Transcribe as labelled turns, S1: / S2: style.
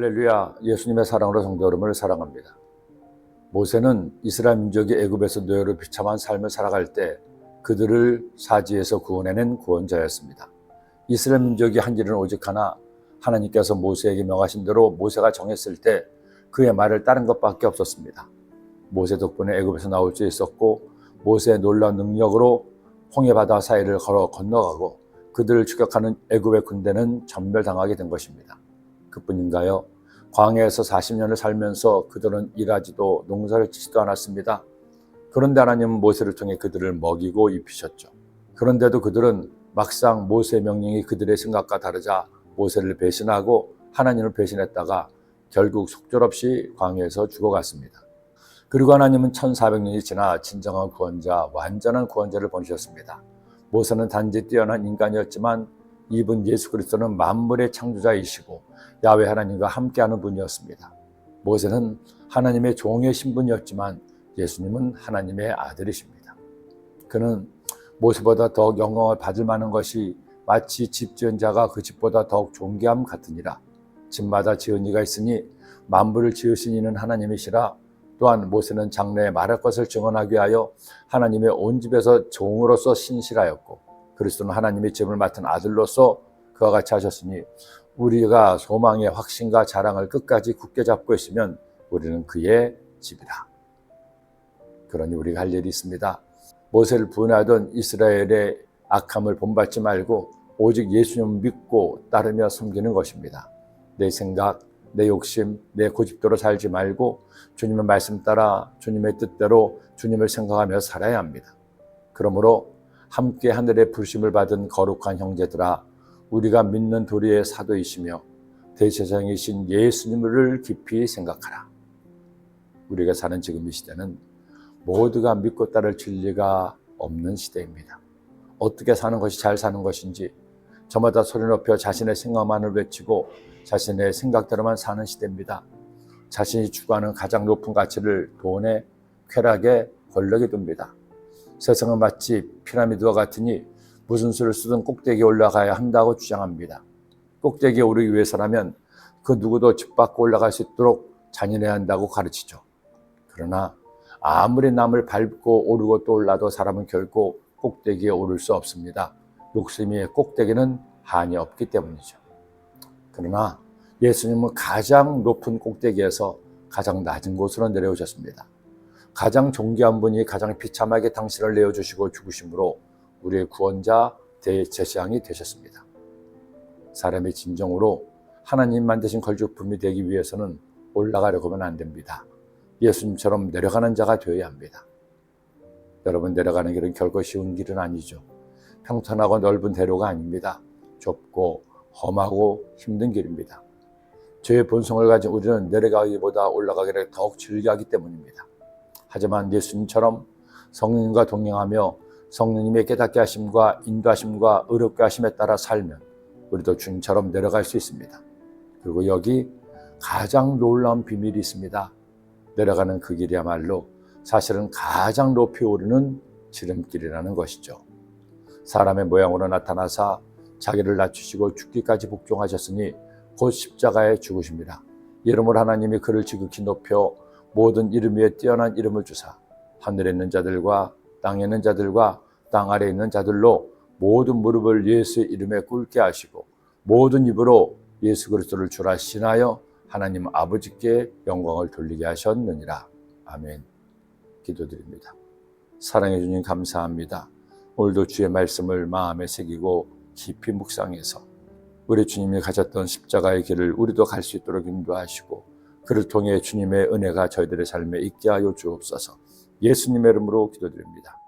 S1: 할렐루야 예수님의 사랑으로 성도 여러분을 사랑합니다. 모세는 이스라엘 민족이 애굽에서 노예로 비참한 삶을 살아갈 때 그들을 사지에서 구원해낸 구원자였습니다. 이스라엘 민족이 한 일은 오직 하나 하나님께서 모세에게 명하신 대로 모세가 정했을 때 그의 말을 따른 것밖에 없었습니다. 모세 덕분에 애굽에서 나올 수 있었고 모세의 놀라운 능력으로 홍해 바다 사이를 걸어 건너가고 그들을 추격하는 애굽의 군대는 전멸당하게 된 것입니다. 그뿐인가요? 광야에서 40년을 살면서 그들은 일하지도 농사를 짓지도 않았습니다. 그런데 하나님은 모세를 통해 그들을 먹이고 입히셨죠. 그런데도 그들은 막상 모세의 명령이 그들의 생각과 다르자 모세를 배신하고 하나님을 배신했다가 결국 속절없이 광야에서 죽어갔습니다. 그리고 하나님은 1400년이 지나 진정한 구원자, 완전한 구원자를 보내셨습니다. 모세는 단지 뛰어난 인간이었지만 이분 예수 그리스도는 만물의 창조자이시고 야외 하나님과 함께하는 분이었습니다. 모세는 하나님의 종의 신분이었지만 예수님은 하나님의 아들이십니다. 그는 모세보다 더욱 영광을 받을 만한 것이 마치 집 지은 자가 그 집보다 더욱 존귀함 같으니라. 집마다 지은 이가 있으니 만물을 지으신 이는 하나님이시라. 또한 모세는 장래에 말할 것을 증언하기 위하여 하나님의 온 집에서 종으로서 신실하였고 그리스도는 하나님의 집을 맡은 아들로서 그와 같이 하셨으니 우리가 소망의 확신과 자랑을 끝까지 굳게 잡고 있으면 우리는 그의 집이라. 그러니 우리가 할 일이 있습니다. 모세를 분하던 이스라엘의 악함을 본받지 말고 오직 예수님을 믿고 따르며 섬기는 것입니다. 내 생각, 내 욕심, 내 고집대로 살지 말고 주님의 말씀 따라 주님의 뜻대로 주님을 생각하며 살아야 합니다. 그러므로 함께 하늘의 부르심을 받은 거룩한 형제들아 우리가 믿는 도리의 사도이시며 대제사장이신 예수님을 깊이 생각하라. 우리가 사는 지금 이 시대는 모두가 믿고 따를 진리가 없는 시대입니다. 어떻게 사는 것이 잘 사는 것인지 저마다 소리 높여 자신의 생각만을 외치고 자신의 생각대로만 사는 시대입니다. 자신이 추구하는 가장 높은 가치를 돈에 쾌락에 권력에 둡니다. 세상은 마치 피라미드와 같으니 무슨 수를 쓰든 꼭대기에 올라가야 한다고 주장합니다. 꼭대기에 오르기 위해서라면 그 누구도 집 밖으로 올라갈 수 있도록 잔인해야 한다고 가르치죠. 그러나 아무리 남을 밟고 오르고 또 올라도 사람은 결코 꼭대기에 오를 수 없습니다. 욕심의 꼭대기는 한이 없기 때문이죠. 그러나 예수님은 가장 높은 꼭대기에서 가장 낮은 곳으로 내려오셨습니다. 가장 존귀한 분이 가장 비참하게 당신을 내어주시고 죽으심으로 우리의 구원자 대제사장이 되셨습니다. 사람의 진정으로 하나님 만드신 걸주품이 되기 위해서는 올라가려고 하면 안 됩니다. 예수님처럼 내려가는 자가 되어야 합니다. 여러분 내려가는 길은 결코 쉬운 길은 아니죠. 평탄하고 넓은 대로가 아닙니다. 좁고 험하고 힘든 길입니다. 죄의 본성을 가진 우리는 내려가기보다 올라가기를 더욱 즐겨하기 때문입니다. 하지만 예수님처럼 성령님과 동행하며 성령님의 깨닫게 하심과 인도하심과 의롭게 하심에 따라 살면 우리도 주님처럼 내려갈 수 있습니다. 그리고 여기 가장 놀라운 비밀이 있습니다. 내려가는 그 길이야말로 사실은 가장 높이 오르는 지름길이라는 것이죠. 사람의 모양으로 나타나사 자기를 낮추시고 죽기까지 복종하셨으니 곧 십자가에 죽으십니다. 이름을 하나님이 그를 지극히 높여 모든 이름 위에 뛰어난 이름을 주사 하늘에 있는 자들과 땅에 있는 자들과 땅 아래에 있는 자들로 모든 무릎을 예수의 이름에 꿇게 하시고 모든 입으로 예수 그리스도를 주라 신하여 하나님 아버지께 영광을 돌리게 하셨느니라. 아멘. 기도드립니다. 사랑해 주님 감사합니다. 오늘도 주의 말씀을 마음에 새기고 깊이 묵상해서 우리 주님이 가졌던 십자가의 길을 우리도 갈 수 있도록 인도하시고 그를 통해 주님의 은혜가 저희들의 삶에 있게 하여 주옵소서. 예수님의 이름으로 기도드립니다.